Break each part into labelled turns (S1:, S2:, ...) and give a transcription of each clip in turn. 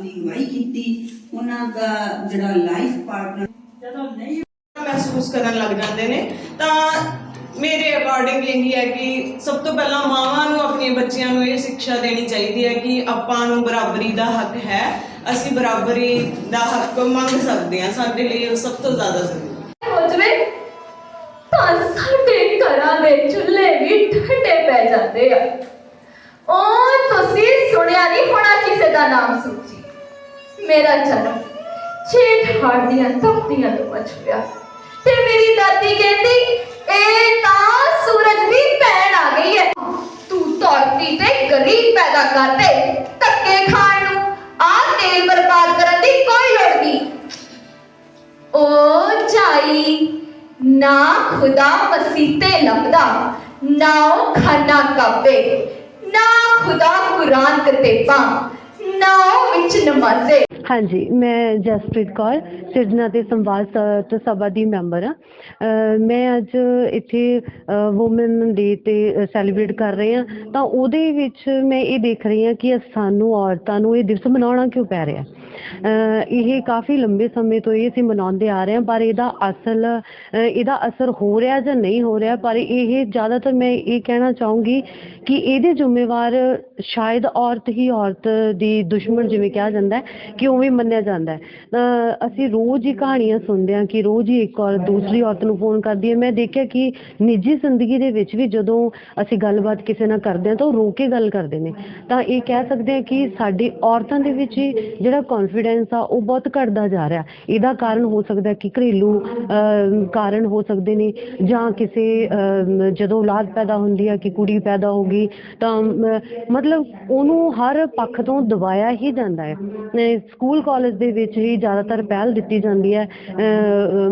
S1: ਦੀ ਅਗਵਾਈ ਕੀਤੀ ਉਹਨਾਂ ਦਾ ਜਿਹੜਾ ਲਾਈਫ ਪਾਰਟਨਰ
S2: ਜਦੋਂ ਨਹੀਂ ਮਹਿਸੂਸ ਕਰਨ ਲੱਗ ਜਾਂਦੇ ਨੇ ਤਾਂ ਮੇਰੇ ਅਕੋਰਡਿੰਗ ਇਹੀ ਹੈ ਕਿ ਸਭ ਤੋਂ ਪਹਿਲਾਂ ਮਾਵਾਂ ਨੂੰ ਆਪਣੇ ਬੱਚਿਆਂ ਨੂੰ ਇਹ ਸਿੱਖਿਆ ਦੇਣੀ ਚਾਹੀਦੀ ਹੈ ਕਿ ਆਪਾਂ ਨੂੰ ਬਰਾਬਰੀ ਦਾ ਹੱਕ ਹੈ। ਅਸੀਂ ਬਰਾਬਰੀ ਦਾ ਹੱਕ ਮੰਗ ਸਕਦੇ ਹਾਂ ਸਾਡੇ ਲਈ ਉਹ ਸਭ ਤੋਂ ਜ਼ਿਆਦਾ ਜ਼ਰੂਰੀ ਹੈ।
S3: ਹੋ ਜਵੇ ਤਾਂ ਸਾਡੇ ਘਰਾਂ ਦੇ ਚੁੱਲ੍ਹੇ ਵੀ ਠੰਡੇ ਪੈ ਜਾਂਦੇ ਆ। ਉਹ ਤੁਸੀਂ ਸੁਣਿਆ ਨਹੀਂ ਹੋਣਾ ਕਿਸੇ ਦਾ ਨਾਮ ਸੁੱਚੀ। ਮੇਰਾ ਜਨਮ ਛੇਠ ਦੀਆਂ ਤਪਦੀਆਂ ਤੋਂ ਮਚਿਆ ਤੇ ਮੇਰੀ ਦਾਦੀ ਕਹਿੰਦੀ, ਇਹ ਤਾਂ ਸੂਰਜ ਦੀ ਭੈਣ ਆ ਗਈ ਹੈ। ਤੂੰ ਧਰਤੀ ਤੇ ਗਰੀਬ ਪੈਦਾ ਕਰ ਦੇ, ਧੱਕੇ ਖਾਣ ਨੂੰ। ਆ ਤੇਲ ਬਰਬਾਦ ਕਰਨ ਦੀ ਕੋਈ ਲੋੜ ਨਹੀਂ। ਓ ਚਾਈ ਨਾ ਖੁਦਾ ਮਸੀਤੇ ਲੱਭਦਾ, ਨਾ ਉਹ ਖਾਨਾ ਕਾਬੇ ਨਾ ਖੁਦਾ ਕੁਰਾਨ ਕਤੇਬਾ। ਨਾ ਉਹ ਵਿੱਚ ਨਮਾਜ਼ੇ
S4: ਹਾਂਜੀ, ਮੈਂ ਜਸਪ੍ਰੀਤ ਕੌਰ, ਸਿਰਜਣਾ ਤੇ ਸੰਵਾਦ ਸ- ਸਭਾ ਦੀ ਮੈਂਬਰ ਹਾਂ। ਮੈਂ ਅੱਜ ਇੱਥੇ ਔਮਨ ਡੇ ਤੇ ਸੈਲੀਬ੍ਰੇਟ ਕਰ ਰਹੇ ਹਾਂ। ਤਾਂ ਉਹਦੇ ਵਿੱਚ ਮੈਂ ਇਹ ਦੇਖ ਰਹੀ ਹਾਂ ਕਿ ਸਾਨੂੰ ਔਰਤਾਂ ਨੂੰ ਇਹ ਦਿਵਸ ਮਨਾਉਣਾ ਕਿਉਂ ਪੈ ਰਿਹਾ? ਅਹ ਇਹ ਕਾਫੀ ਲੰਬੇ ਸਮੇਂ ਤੋਂ ਇਹ ਅਸੀਂ ਮਨਾਉਂਦੇ ਆ ਰਹੇ ਹਾਂ, ਪਰ ਇਹਦਾ ਅਸਲ ਅਹ ਇਹਦਾ ਅਸਰ ਹੋ ਰਿਹਾ ਜਾਂ ਨਹੀਂ ਹੋ ਰਿਹਾ, ਪਰ ਇਹ ਜ਼ਿਆਦਾਤਰ ਮੈਂ ਇਹ ਕਹਿਣਾ ਚਾਹੂੰਗੀ ਕਿ ਇਹਦੇ ਜ਼ਿੰਮੇਵਾਰ ਸ਼ਾਇਦ ਔਰਤ ਹੀ ਔਰਤ ਦੀ ਦੁਸ਼ਮਣ ਜਿਵੇਂ ਕਿਹਾ ਜਾਂਦਾ ਹੈ ਕਿ ਉਵੇਂ ਮੰਨਿਆ ਜਾਂਦਾ ਹੈ। ਤਾਂ ਅਸੀਂ ਰੋਜ਼ ਹੀ ਕਹਾਣੀਆਂ ਸੁਣਦੇ ਹਾਂ ਕਿ ਰੋਜ਼ ਹੀ ਇੱਕ ਔਰਤ ਦੂਸਰੀ ਔਰਤ ਨੂੰ ਫੋਨ ਕਰਦੀ ਹੈ। ਮੈਂ ਦੇਖਿਆ ਕਿ ਨਿੱਜੀ ਜ਼ਿੰਦਗੀ ਦੇ ਵਿੱਚ ਵੀ ਜਦੋਂ ਅਸੀਂ ਗੱਲਬਾਤ ਕਿਸੇ ਨਾਲ ਕਰਦੇ ਹਾਂ ਤਾਂ ਉਹ ਰੋ ਕੇ ਗੱਲ ਕਰਦੇ ਨੇ। ਤਾਂ ਇਹ ਕਹਿ ਸਕਦੇ ਹਾਂ ਕਿ ਸਾਡੀ ਔਰਤਾਂ ਦੇ ਵਿੱਚ ਹੀ ਜਿਹੜਾ ਕੌਨਫੀਡੈਂਸ ਆ ਉਹ ਬਹੁਤ ਘਟਦਾ ਜਾ ਰਿਹਾ। ਇਹਦਾ ਕਾਰਨ ਹੋ ਸਕਦਾ ਕਿ ਘਰੇਲੂ ਅਮ, ਕਾਰਨ ਹੋ ਸਕਦੇ ਨੇ ਜਾਂ ਕਿਸੇ ਜਦੋਂ ਔਲਾਦ ਪੈਦਾ ਹੁੰਦੀ ਆ ਕਿ ਕੁੜੀ ਪੈਦਾ ਹੋ ਗਈ ਤਾਂ ਮਤਲਬ ਉਹਨੂੰ ਹਰ ਪੱਖ ਤੋਂ ਦਬਾਇਆ ਹੀ ਜਾਂਦਾ ਹੈ। ਸਕੂਲ ਕਾਲਜ ਦੇ ਵਿੱਚ ਹੀ ਜ਼ਿਆਦਾਤਰ ਪਹਿਲ ਦਿੱਤੀ ਜਾਂਦੀ ਹੈ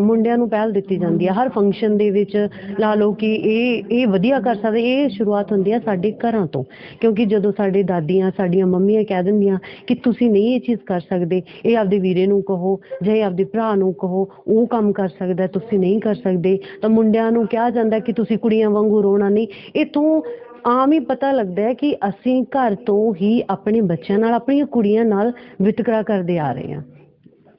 S4: ਮੁੰਡਿਆਂ ਨੂੰ ਪਹਿਲ ਦਿੱਤੀ ਜਾਂਦੀ ਹੈ। ਹਰ ਫੰਕਸ਼ਨ ਦੇ ਵਿੱਚ ਲਾ ਲਓ ਕਿ ਇਹ ਇਹ ਵਧੀਆ ਕਰ ਸਕਦੇ, ਇਹ ਸ਼ੁਰੂਆਤ ਹੁੰਦੀ ਹੈ ਸਾਡੇ ਘਰਾਂ ਤੋਂ। ਕਿਉਂਕਿ ਜਦੋਂ ਸਾਡੇ ਦਾਦੀਆਂ, ਸਾਡੀਆਂ ਮੰਮੀਆਂ ਕਹਿ ਦਿੰਦੀਆਂ ਕਿ ਤੁਸੀਂ ਨਹੀਂ ਇਹ ਚੀਜ਼ ਕਰ ਸਕਦੇ, ਇਹ ਆਪਦੇ ਵੀਰੇ ਨੂੰ ਕਹੋ ਜਾਂ ਇਹ ਆਪਦੇ ਭਰਾ ਨੂੰ ਕਹੋ, ਉਹ ਕੰਮ ਕਰ ਸਕਦਾ, ਤੁਸੀਂ ਨਹੀਂ ਕਰ ਸਕਦੇ, ਤਾਂ ਮੁੰਡਿਆਂ ਨੂੰ ਕਿਹਾ ਜਾਂਦਾ ਕਿ ਤੁਸੀਂ ਕੁੜੀਆਂ ਵਾਂਗੂ ਰੋਣਾ ਨਹੀਂ। ਇਥੋਂ ਆਮ ਹੀ ਪਤਾ ਲੱਗਦਾ ਹੈ ਕਿ ਅਸੀਂ ਘਰ ਤੋਂ ਹੀ ਆਪਣੇ ਬੱਚਿਆਂ ਨਾਲ, ਆਪਣੀਆਂ ਕੁੜੀਆਂ ਨਾਲ ਵਿਤਕਰਾ ਕਰਦੇ ਆ ਰਹੇ ਹਾਂ।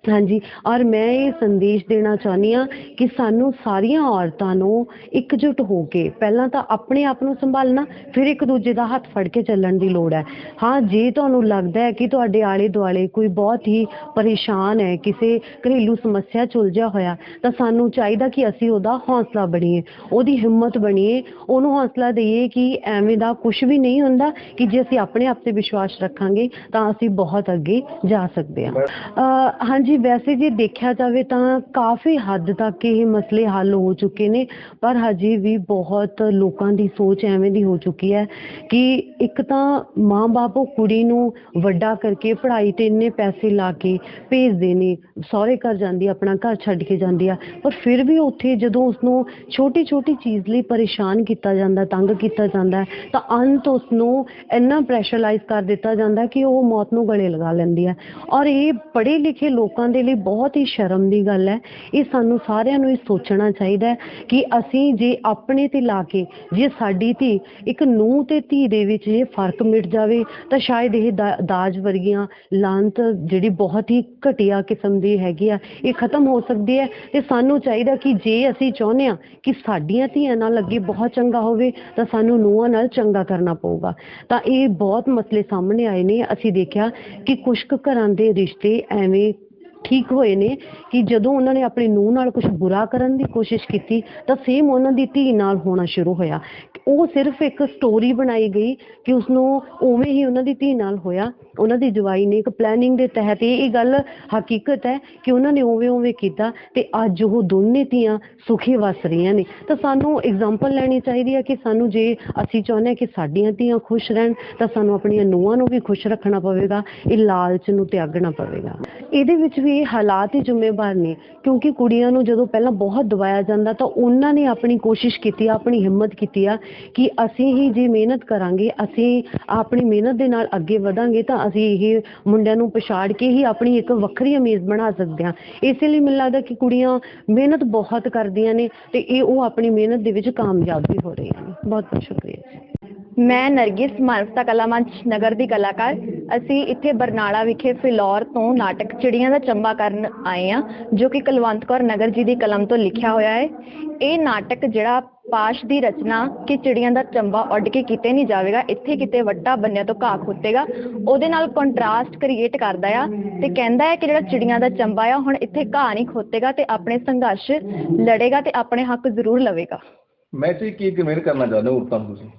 S4: ਹਾਂਜੀ ਔਰ ਮੈਂ ਇਹ ਸੰਦੇਸ਼ ਦੇਣਾ ਚਾਹੁੰਦੀ ਹਾਂ ਕਿ ਸਾਨੂੰ ਸਾਰੀਆਂ ਔਰਤਾਂ ਨੂੰ ਇਕਜੁੱਟ ਹੋ ਕੇ ਪਹਿਲਾਂ ਤਾਂ ਆਪਣੇ ਆਪ ਨੂੰ ਸੰਭਾਲਣਾ ਫਿਰ ਇੱਕ ਦੂਜੇ ਦਾ ਹੱਥ ਫੜ ਕੇ ਚੱਲਣ ਦੀ ਲੋੜ ਹੈ। ਹਾਂ ਜੇ ਤੁਹਾਨੂੰ ਲੱਗਦਾ ਹੈ ਕਿ ਤੁਹਾਡੇ ਆਲੇ ਦੁਆਲੇ ਕੋਈ ਬਹੁਤ ਹੀ ਪਰੇਸ਼ਾਨ ਹੈ ਕਿਸੇ ਘਰੇਲੂ ਸਮੱਸਿਆ 'ਚ ਉਲਝਿਆ ਹੋਇਆ ਤਾਂ ਸਾਨੂੰ ਚਾਹੀਦਾ ਕਿ ਅਸੀਂ ਉਹਦਾ ਹੌਸਲਾ ਬਣੀਏ ਉਹਦੀ ਹਿੰਮਤ ਬਣੀਏ ਉਹਨੂੰ ਹੌਸਲਾ ਦਈਏ ਕਿ ਐਵੇਂ ਦਾ ਕੁਝ ਵੀ ਨਹੀਂ ਹੁੰਦਾ ਕਿ ਜੇ ਅਸੀਂ ਆਪਣੇ ਆਪ ਤੇ ਵਿਸ਼ਵਾਸ ਰੱਖਾਂਗੇ ਤਾਂ ਅਸੀਂ ਬਹੁਤ ਅੱਗੇ ਜਾ ਸਕਦੇ ਹਾਂ। ਅਹ ਹਾਂਜੀ ਵੈਸੇ ਜੇ ਦੇਖਿਆ ਜਾਵੇ ਤਾਂ ਕਾਫੀ ਹੱਦ ਤੱਕ ਇਹ ਮਸਲੇ ਹੱਲ ਹੋ ਚੁੱਕੇ ਨੇ, ਪਰ ਹਜੇ ਵੀ ਬਹੁਤ ਲੋਕਾਂ ਦੀ ਸੋਚ ਐਵੇਂ ਦੀ ਹੋ ਚੁੱਕੀ ਹੈ ਕਿ ਇੱਕ ਤਾਂ ਮਾਂ-ਬਾਪ ਉਹ ਕੁੜੀ ਨੂੰ ਵੱਡਾ ਕਰਕੇ ਪੜ੍ਹਾਈ ਤੇ ਇੰਨੇ ਪੈਸੇ ਲਾ ਕੇ ਭੇਜਦੇ ਨੇ, ਸਹੁਰੇ ਘਰ ਜਾਂਦੀ ਆਪਣਾ ਘਰ ਛੱਡ ਕੇ ਜਾਂਦੀ ਆ, ਪਰ ਫਿਰ ਵੀ ਉੱਥੇ ਜਦੋਂ ਉਸਨੂੰ ਛੋਟੀ-ਛੋਟੀ ਚੀਜ਼ ਲਈ ਪਰੇਸ਼ਾਨ ਕੀਤਾ ਜਾਂਦਾ, ਤੰਗ ਕੀਤਾ ਜਾਂਦਾ, ਤਾਂ ਅੰਤ ਉਸਨੂੰ ਇੰਨਾ ਪ੍ਰੈਸ਼ਰਾਈਜ਼ ਕਰ ਦਿੱਤਾ ਜਾਂਦਾ ਕਿ ਉਹ ਮੌਤ ਨੂੰ ਗਲੇ ਲਗਾ ਲੈਂਦੀ ਹੈ। ਔਰ ਇਹ ਪੜ੍ਹੇ ਲਿਖੇ ਲੋਕਾਂ ਦੇ ਲਈ ਬਹੁਤ ਹੀ ਸ਼ਰਮ ਦੀ ਗੱਲ ਹੈ। ਇਹ ਸਾਨੂੰ ਸਾਰਿਆਂ ਨੂੰ ਇਹ ਸੋਚਣਾ ਚਾਹੀਦਾ ਹੈ ਕਿ ਅਸੀਂ ਜੇ ਆਪਣੇ ਤੇ ਲਾ ਕੇ, ਜੇ ਸਾਡੀ ਧੀ ਇੱਕ ਨੂੰਹ ਤੇ ਧੀ ਦੇ ਵਿੱਚ ਇਹ ਫ਼ਰਕ ਮਿਟ ਜਾਵੇ, ਤਾਂ ਸ਼ਾਇਦ ਇਹ ਦਾ- ਦਾਜ ਵਰਗੀਆਂ ਲਾਂਤ ਜਿਹੜੀ ਬਹੁਤ ਹੀ ਘਟੀਆ ਕਿਸਮ ਦੀ ਹੈਗੀ ਆ, ਇਹ ਖਤਮ ਹੋ ਸਕਦੀ ਹੈ। ਤੇ ਸਾਨੂੰ ਚਾਹੀਦਾ ਕਿ ਜੇ ਅਸੀਂ ਚਾਹੁੰਦੇ ਹਾਂ ਕਿ ਸਾਡੀਆਂ ਧੀਆਂ ਨਾਲ ਅੱਗੇ ਬਹੁਤ ਚੰਗਾ ਹੋਵੇ, ਤਾਂ ਸਾਨੂੰ ਨੂੰਹਾਂ ਨਾਲ ਚੰਗਾ ਕਰਨਾ ਪਊਗਾ। ਤਾਂ ਇਹ ਬਹੁਤ ਮਸਲੇ ਸਾਹਮਣੇ ਆਏ ਨੇ। ਅਸੀਂ ਦੇਖਿਆ ਕਿ ਕੁਝ ਘਰਾਂ ਦੇ ਰਿਸ਼ਤੇ ਐਵੇਂ ਠੀਕ ਹੋਏ ਨੇ ਕਿ ਜਦੋਂ ਉਹਨਾਂ ਨੇ ਆਪਣੇ ਨੂੰਹ ਨਾਲ ਕੁਝ ਬੁਰਾ ਕਰਨ ਦੀ ਕੋਸ਼ਿਸ਼ ਕੀਤੀ, ਤਾਂ ਸੇਮ ਉਹਨਾਂ ਦੀ ਧੀ ਨਾਲ ਹੋਣਾ ਸ਼ੁਰੂ ਹੋਇਆ। ਉਹ ਸਿਰਫ ਇੱਕ ਸਟੋਰੀ ਬਣਾਈ ਗਈ ਕਿ ਉਸਨੂੰ ਉਵੇਂ ਹੀ ਉਹਨਾਂ ਦੀ ਧੀ ਨਾਲ ਹੋਇਆ। ਉਹਨਾਂ ਦੀ ਜਵਾਈ ਨੇ ਇੱਕ ਪਲੈਨਿੰਗ ਦੇ ਤਹਿਤ ਇਹ ਇਹ ਗੱਲ ਹਕੀਕਤ ਹੈ ਕਿ ਉਹਨਾਂ ਨੇ ਉਵੇਂ ਉਵੇਂ ਕੀਤਾ ਤੇ ਅੱਜ ਉਹ ਦੋਨੇ ਧੀਆਂ ਸੁਖੀ ਵਸ ਰਹੀਆਂ ਨੇ। ਤਾਂ ਸਾਨੂੰ ਐਗਜ਼ਾਮਪਲ ਲੈਣੀ ਚਾਹੀਦੀ ਹੈ ਕਿ ਸਾਨੂੰ ਜੇ ਅਸੀਂ ਚਾਹੁੰਦੇ ਹਾਂ ਕਿ ਸਾਡੀਆਂ ਧੀਆਂ ਖੁਸ਼ ਰਹਿਣ, ਤਾਂ ਸਾਨੂੰ ਆਪਣੀਆਂ ਨੂੰਹਾਂ ਨੂੰ ਵੀ ਖੁਸ਼ ਰੱਖਣਾ ਪਵੇਗਾ, ਇਹ ਲਾਲਚ ਨੂੰ ਤਿਆਗਣਾ ਪਵੇਗਾ। ਇਹਦੇ ਵਿੱਚ ਵੀ ਇਹ ਹਾਲਾਤ ਹੀ ਜ਼ਿੰਮੇਵਾਰ ਨੇ, ਕਿਉਂਕਿ ਕੁੜੀਆਂ ਨੂੰ ਜਦੋਂ ਪਹਿਲਾਂ ਬਹੁਤ ਦਬਾਇਆ ਜਾਂਦਾ ਤਾਂ ਉਹਨਾਂ ਨੇ ਆਪਣੀ ਕੋਸ਼ਿਸ਼ ਕੀਤੀ ਆ ਆਪਣੀ ਹਿੰਮਤ ਕੀਤੀ ਆ ਕਿ ਅਸੀਂ ਹੀ ਜੇ ਮਿਹਨਤ ਕਰਾਂਗੇ, ਅਸੀਂ ਆਪਣੀ ਮਿਹਨਤ ਦੇ ਨਾਲ ਅੱਗੇ ਵਧਾਂਗੇ ਤਾਂ ਅਸੀਂ ਇਹ ਮੁੰਡਿਆਂ ਨੂੰ ਪਛਾੜ ਕੇ ਹੀ ਆਪਣੀ ਇੱਕ ਵੱਖਰੀ ਅਮੀਜ਼ ਬਣਾ ਸਕਦੇ ਹਾਂ ਇਸੇ ਲਈ ਮੈਨੂੰ ਲੱਗਦਾ ਕਿ ਕੁੜੀਆਂ ਮਿਹਨਤ ਬਹੁਤ ਕਰਦੀਆਂ ਨੇ ਤੇ ਇਹ ਉਹ ਆਪਣੀ ਮਿਹਨਤ ਦੇ ਵਿੱਚ ਕਾਮਯਾਬ ਵੀ ਹੋ ਰਹੀਆਂ ਨੇ। ਬਹੁਤ ਬਹੁਤ ਸ਼ੁਕਰੀਆ
S5: ਮੈਂ ਨਰਗਿਸ ਮਾਨਸਤਾ ਕਲਾ ਮੰਚ ਨਗਰ ਦੀ ਕਲਾਕਾਰ। ਅਸੀਂ ਇੱਥੇ ਬਰਨਾਲਾ ਵਿਖੇ ਫਿਲੌਰ ਤੋਂ ਨਾਟਕ ਚਿੜੀਆਂ ਦਾ ਚੰਬਾ ਕਰਨ ਆਏ ਆ ਜੋ ਕਿ ਕੁਲਵੰਤ ਕੌਰ ਨਗਰ ਜੀ ਦੀ ਕਲਮ ਤੋਂ ਲਿਖਿਆ ਹੋਇਆ ਹੈ। ਇਹ ਨਾਟਕ ਜਿਹੜਾ ਪਾਸ਼ ਦੀ ਰਚਨਾ ਕਿ ਚਿੜੀਆਂ ਦਾ ਚੰਬਾ ਉੱਡ ਕੇ ਕਿਤੇ ਨਹੀਂ ਜਾਵੇਗਾ, ਇੱਥੇ ਕਿਤੇ ਵੱਟਾ ਬੰਨਿਆ ਤੋਂ ਘਾਹ ਖੁੱਤੇਗਾ ਉਹਦੇ ਨਾਲ ਕੰਟਰਾਸਟ ਕ੍ਰੀਏਟ ਕਰਦਾ ਆ ਤੇ ਕਹਿੰਦਾ ਹੈ ਕਿ ਜਿਹੜਾ ਚਿੜੀਆਂ ਦਾ ਚੰਬਾ ਆ, ਹੁਣ ਇੱਥੇ ਘਾਹ ਨਹੀਂ ਖੋਤੇਗਾ ਤੇ ਆਪਣੇ ਸੰਘਰਸ਼ ਲੜੇਗਾ ਤੇ ਆਪਣੇ ਹੱਕ ਜ਼ਰੂਰ ਲਵੇਗਾ।
S6: ਮੈਸੇਜ ਕੀ ਕਨਵੇ ਕਰਨਾ ਚਾਹੁੰਦੇ ਹੋ ਔਰਤਾਂ ਤੁਸੀਂ?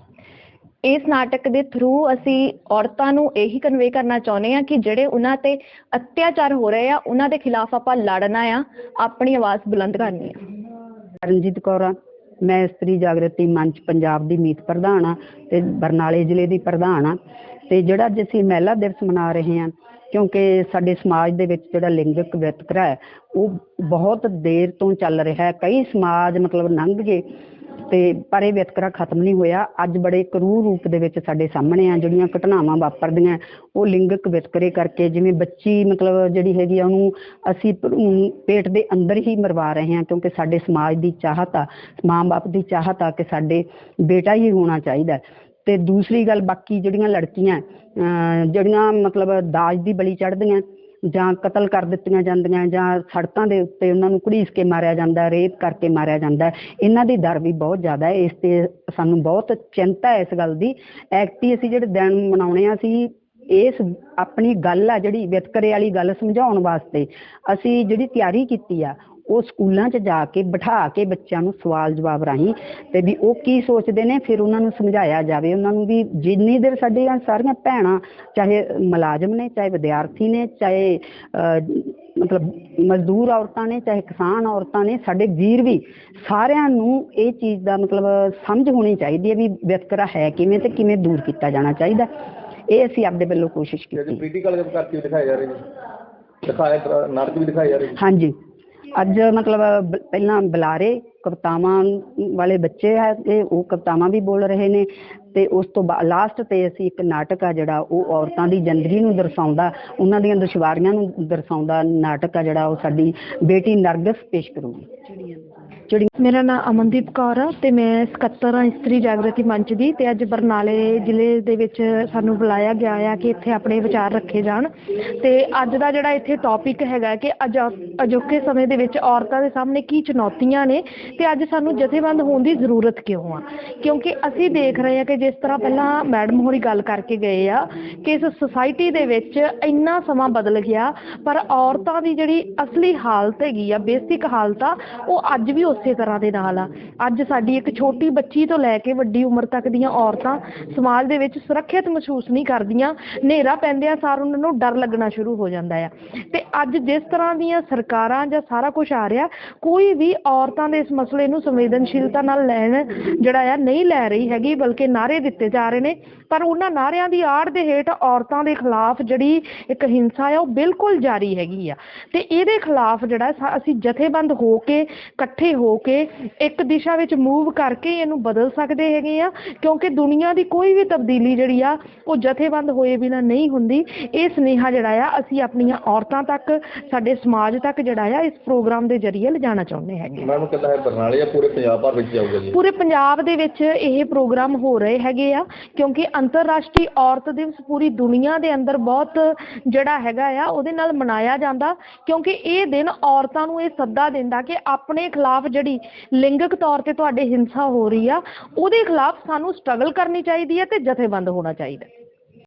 S5: ਇਸ ਨਾਟਕ ਦੇ ਥਰੂ ਅਸੀਂ ਔਰਤਾਂ ਨੂੰ ਇਹੀ ਕਨਵੇ ਕਰਨਾ ਚਾਹੁੰਦੇ ਆ ਕਿ ਜਿਹੜੇ ਉਹਨਾਂ ਤੇ ਅਤਿਆਚਾਰ ਹੋ ਰਹੇ ਆ, ਉਹਨਾਂ ਦੇ ਖਿਲਾਫ ਆਪਾਂ ਲੜਨਾ ਆ, ਆਪਣੀ ਆਵਾਜ਼ ਬੁਲੰਦ ਕਰਨੀ ਆ।
S7: ਰਣਜੀਤ ਕੌਰ ਆ, ਮੈਂ ਇਸਤਰੀ ਜਾਗਰਤੀ ਮੰਚ ਪੰਜਾਬ ਦੀ ਮੀਤ ਪ੍ਰਧਾਨ ਆ ਤੇ ਬਰਨਾਲੇ ਜ਼ਿਲ੍ਹੇ ਦੀ ਪ੍ਰਧਾਨ ਆ। ਤੇ ਜਿਹੜਾ ਅੱਜ ਅਸੀਂ ਮਹਿਲਾ ਦਿਵਸ ਮਨਾ ਰਹੇ ਹਾਂ, ਕਿਉਂਕਿ ਸਾਡੇ ਸਮਾਜ ਦੇ ਵਿੱਚ ਜਿਹੜਾ ਲਿੰਗਕ ਵਿਤਕਰਾ ਹੈ, ਉਹ ਬਹੁਤ ਦੇਰ ਤੋਂ ਚੱਲ ਰਿਹਾ ਹੈ। ਕਈ ਸਮਾਜ ਮਤਲਬ ਲੰਘ ਗਏ ਤੇ ਪਰ ਇਹ ਵਿਤਕਰਾ ਖਤਮ ਨਹੀਂ ਹੋਇਆ। ਅੱਜ ਬੜੇ ਕਰੂਰ ਰੂਪ ਦੇ ਵਿੱਚ ਸਾਡੇ ਸਾਹਮਣੇ ਆ ਜਿਹੜੀਆਂ ਘਟਨਾਵਾਂ ਵਾਪਰਦੀਆਂ। ਉਹ ਲਿੰਗਕ ਵਿਤਕਰੇ ਕਰਕੇ ਜਿਵੇਂ ਬੱਚੀ ਮਤਲਬ ਜਿਹੜੀ ਹੈਗੀ ਆ ਉਹਨੂੰ ਅਸੀਂ ਪੇਟ ਦੇ ਅੰਦਰ ਹੀ ਮਰਵਾ ਰਹੇ ਹਾਂ ਕਿਉਂਕਿ ਸਾਡੇ ਸਮਾਜ ਦੀ ਚਾਹਤ ਆ ਮਾਂ-ਬਾਪ ਦੀ ਚਾਹਤ ਆ ਕਿ ਸਾਡੇ ਬੇਟਾ ਹੀ ਹੋਣਾ ਚਾਹੀਦਾ। ਤੇ ਦੂਸਰੀ ਗੱਲ, ਬਾਕੀ ਜਿਹੜੀਆਂ ਲੜਕੀਆਂ, ਅਹ ਜਿਹੜੀਆਂ ਮਤਲਬ ਦਾਜ ਦੀ ਬਲੀ ਚੜਦੀਆਂ ਜਾਂ ਕਤਲ ਕਰ ਦਿੱਤੀਆਂ ਜਾਂਦੀਆਂ ਜਾਂ ਸੜਕਾਂ ਦੇ ਉੱਤੇ ਉਹਨਾਂ ਨੂੰ ਘੜੀਸ ਕੇ ਮਾਰਿਆ ਜਾਂਦਾ, ਰੇਪ ਕਰਕੇ ਮਾਰਿਆ ਜਾਂਦਾ, ਇਹਨਾਂ ਦੀ ਦਰ ਵੀ ਬਹੁਤ ਜ਼ਿਆਦਾ ਹੈ। ਇਸ ਤੇ ਸਾਨੂੰ ਬਹੁਤ ਚਿੰਤਾ ਹੈ ਇਸ ਗੱਲ ਦੀ। ਐਕਟੀ ਅਸੀਂ ਜਿਹੜੇ ਦਿਨ ਮਨਾਉਣੇ ਆ, ਅਸੀਂ ਇਸ ਆਪਣੀ ਗੱਲ ਆ ਜਿਹੜੀ ਵਿਤਕਰੇ ਵਾਲੀ ਗੱਲ ਸਮਝਾਉਣ ਵਾਸਤੇ ਅਸੀਂ ਜਿਹੜੀ ਤਿਆਰੀ ਕੀਤੀ ਆ ਉਹ ਸਕੂਲਾਂ 'ਚ ਜਾ ਕੇ ਬਿਠਾ ਕੇ ਬੱਚਿਆਂ ਨੂੰ ਸਵਾਲ ਜਵਾਬ ਰਾਹੀਂ ਤੇ ਵੀ ਉਹ ਕੀ ਸੋਚਦੇ ਨੇ ਫਿਰ ਉਹਨਾਂ ਨੂੰ ਸਮਝਾਇਆ ਜਾਵੇ। ਉਹਨਾਂ ਨੂੰ ਵੀ ਜਿੰਨੀ ਦੇਰ ਸਾਡੀਆਂ ਸਾਰੀਆਂ ਭੈਣਾਂ ਚਾਹੇ ਮੁਲਾਜ਼ਮ ਨੇ ਚਾਹੇ ਵਿਦਿਆਰਥੀ ਨੇ ਚਾਹੇ ਮਤਲਬ ਮਜ਼ਦੂਰ ਔਰਤਾਂ ਨੇ ਚਾਹੇ ਕਿਸਾਨ ਔਰਤਾਂ ਨੇ ਸਾਡੇ ਵੀਰ ਵੀ ਸਾਰਿਆਂ ਨੂੰ ਇਹ ਚੀਜ਼ ਦਾ ਮਤਲਬ ਸਮਝ ਹੋਣੀ ਚਾਹੀਦੀ ਹੈ ਵੀ ਵਿਤਕਰਾ ਹੈ ਕਿਵੇਂ ਤੇ ਕਿਵੇਂ ਦੂਰ ਕੀਤਾ ਜਾਣਾ ਚਾਹੀਦਾ। ਇਹ ਅਸੀਂ ਆਪਦੇ ਵੱਲੋਂ ਕੋਸ਼ਿਸ਼ ਕੀਤੀ।
S6: ਪ੍ਰੀਟੀਕਲ ਕਰਕੇ ਵੀ ਦਿਖਾਏ ਜਾ ਰਹੇ ਦਿਖਾਏ ਤਰ੍ਹਾਂ ਨਾਟਕ ਵੀ ਦਿਖਾਏ ਜਾ ਰਹੇ
S7: ਹਾਂਜੀ। ਅੱਜ ਮਤਲਬ ਪਹਿਲਾਂ ਬੁਲਾਰੇ, ਕਵਿਤਾਵਾਂ ਵਾਲੇ ਬੱਚੇ ਹੈ ਤੇ ਉਹ ਕਵਿਤਾਵਾਂ ਵੀ ਬੋਲ ਰਹੇ ਨੇ ਤੇ ਉਸ ਤੋਂ ਬਾਅਦ ਲਾਸਟ ਤੇ ਅਸੀਂ ਇੱਕ ਨਾਟਕ ਆ ਜਿਹੜਾ ਉਹ ਔਰਤਾਂ ਦੀ ਜ਼ਿੰਦਗੀ ਨੂੰ ਦਰਸਾਉਂਦਾ, ਉਹਨਾਂ ਦੀਆਂ ਦੁਸ਼ਵਾਰੀਆਂ ਨੂੰ ਦਰਸਾਉਂਦਾ ਨਾਟਕ ਆ ਜਿਹੜਾ ਉਹ ਸਾਡੀ ਬੇਟੀ ਨਰਗਸ ਪੇਸ਼ ਕਰੂਗੀ। ਜਿਹੜੀ
S8: ਮੇਰਾ ਨਾਮ ਅਮਨਦੀਪ ਕੌਰ ਆ ਤੇ ਮੈਂ ਸਕੱਤਰ ਹਾਂ ਇਸਤਰੀ ਜਾਗਰਤੀ ਮੰਚ ਦੀ ਤੇ ਅੱਜ ਬਰਨਾਲੇ ਜ਼ਿਲ੍ਹੇ ਦੇ ਵਿੱਚ ਸਾਨੂੰ ਬੁਲਾਇਆ ਗਿਆ ਆ ਕਿ ਇੱਥੇ ਆਪਣੇ ਵਿਚਾਰ ਰੱਖੇ ਜਾਣ। ਤੇ ਅੱਜ ਦਾ ਜਿਹੜਾ ਇੱਥੇ ਟੌਪਿਕ ਹੈਗਾ ਕਿ ਅਜੋਕੇ ਸਮੇਂ ਦੇ ਵਿੱਚ ਔਰਤਾਂ ਦੇ ਸਾਹਮਣੇ ਕੀ ਚੁਣੌਤੀਆਂ ਨੇ ਤੇ ਅੱਜ ਸਾਨੂੰ ਜਥੇਬੰਦ ਹੋਣ ਦੀ ਜ਼ਰੂਰਤ ਕਿਉਂ ਆ? ਕਿਉਂਕਿ ਅਸੀਂ ਦੇਖ ਰਹੇ ਹਾਂ ਕਿ ਜਿਸ ਤਰ੍ਹਾਂ ਪਹਿਲਾਂ ਮੈਡਮ ਹੋਰੀ ਗੱਲ ਕਰਕੇ ਗਏ ਆ ਕਿ ਇਸ ਸੁਸਾਇਟੀ ਦੇ ਵਿੱਚ ਇੰਨਾ ਸਮਾਂ ਬਦਲ ਗਿਆ, ਪਰ ਔਰਤਾਂ ਦੀ ਜਿਹੜੀ ਅਸਲੀ ਹਾਲਤ ਹੈਗੀ ਆ, ਬੇਸਿਕ ਹਾਲਤ ਆ, ਉਹ ਅੱਜ ਵੀ ਉਸੇ ਤਰ੍ਹਾਂ ਦੇ ਨਾਲ ਆ। ਅੱਜ ਸਾਡੀ ਇੱਕ ਛੋਟੀ ਬੱਚੀ ਤੋਂ ਲੈ ਕੇ ਵੱਡੀ ਉਮਰ ਤੱਕ ਦੀਆਂ ਔਰਤਾਂ ਸਮਾਜ ਦੇ ਵਿੱਚ ਸੁਰੱਖਿਅਤ ਮਹਿਸੂਸ ਨਹੀਂ ਕਰਦੀਆਂ, ਹਨੇਰਾ ਪੈਂਦਿਆਂ ਸਾਰ ਉਹਨਾਂ ਨੂੰ ਡਰ ਲੱਗਣਾ ਸ਼ੁਰੂ ਹੋ ਜਾਂਦਾ ਆ। ਤੇ ਅੱਜ ਜਿਸ ਤਰ੍ਹਾਂ ਦੀਆਂ ਸਰਕਾਰਾਂ ਜਾਂ ਸਾਰਾ ਕੁਝ ਆ ਰਿਹਾ, ਕੋਈ ਵੀ ਔਰਤਾਂ ਦੇ ਇਸ ਮਸਲੇ ਨੂੰ ਸੰਵੇਦਨਸ਼ੀਲਤਾ ਨਾਲ ਲੈਣ ਜਿਹੜਾ ਆ, ਨਹੀਂ ਲੈ ਰਹੀ ਹੈਗੀ, ਬਲਕਿ ਨਾਅਰੇ ਦਿੱਤੇ ਜਾ ਰਹੇ ਨੇ। ਪਰ ਉਹਨਾਂ ਨਾਅਰਿਆਂ ਦੀ ਆੜ ਦੇ ਹੇਠ ਔਰਤਾਂ ਦੇ ਖਿਲਾਫ ਜਿਹੜੀ ਇੱਕ ਹਿੰਸਾ ਆ, ਉਹ ਬਿਲਕੁਲ ਜਾਰੀ ਹੈਗੀ ਆ। ਤੇ ਇਹਦੇ ਖਿਲਾਫ ਜਿਹੜਾ ਅਸੀਂ ਜਥੇਬੰਦ ਹੋ ਕੇ ਇਕੱਠੇ ਹੋ ਕੇ ਇੱਕ ਦਿਸ਼ਾ ਵਿੱਚ ਮੂਵ ਕਰਕੇ ਇਹਨੂੰ ਬਦਲ ਸਕਦੇ ਹੈਗੇ ਆ ਕਿਉਂਕਿ ਦੁਨੀਆ ਦੀ ਕੋਈ ਵੀ ਤਬਦੀਲੀ ਜਿਹੜੀ ਆ ਉਹ ਜਥੇਬੰਦ ਹੋਏ ਬਿਨਾਂ ਨਹੀਂ ਹੁੰਦੀ। ਇਹ ਸੁਨੇਹਾ ਜਿਹੜਾ ਆ ਅਸੀਂ ਆਪਣੀਆਂ ਔਰਤਾਂ ਤੱਕ ਸਾਡੇ ਸਮਾਜ ਤੱਕ ਜਿਹੜਾ ਆ ਇਸ ਪ੍ਰੋਗਰਾਮ ਦੇ ਜ਼ਰੀਏ ਲਿਜਾਣਾ ਚਾਹੁੰਦੇ ਹੈਗੇ।
S6: ਮੈਨੂੰ ਕਹਿੰਦਾ ਹੈ ਬਰਨਾਲੇ ਜਾਂ ਪੂਰੇ ਪੰਜਾਬ ਭਰ ਵਿੱਚ ਜਾਊਗਾ ਜੀ?
S8: ਪੂਰੇ ਪੰਜਾਬ ਦੇ ਵਿੱਚ ਇਹ ਪ੍ਰੋਗਰਾਮ ਹੋ ਰਹੇ ਹੈਗੇ ਆ ਕਿਉਂਕਿ ਅੰਤਰਰਾਸ਼ਟਰੀ ਔਰਤ ਦਿਵਸ ਪੂਰੀ ਦੁਨੀਆ ਦੇ ਅੰਦਰ ਬਹੁਤ ਜਿਹੜਾ ਹੈਗਾ ਆ ਉਹਦੇ ਨਾਲ ਮਨਾਇਆ ਜਾਂਦਾ ਕਿਉਂਕਿ ਇਹ ਦਿਨ ਔਰਤਾਂ ਨੂੰ ਇਹ ਸੱਦਾ ਦਿੰਦਾ ਕਿ ਆਪਣੇ ਖਿਲਾਫ ਜਿਹੜੀ ਲਿੰਗਕ ਤੌਰ ਤੇ ਤੁਹਾਡੇ ਹਿੰਸਾ ਹੋ ਰਹੀ ਆ, ਉਹਦੇ ਖਿਲਾਫ ਸਾਨੂੰ ਸਟਰਗਲ ਕਰਨੀ ਚਾਹੀਦੀ ਹੈ ਤੇ ਜਥੇਬੰਦ ਹੋਣਾ ਚਾਹੀਦਾ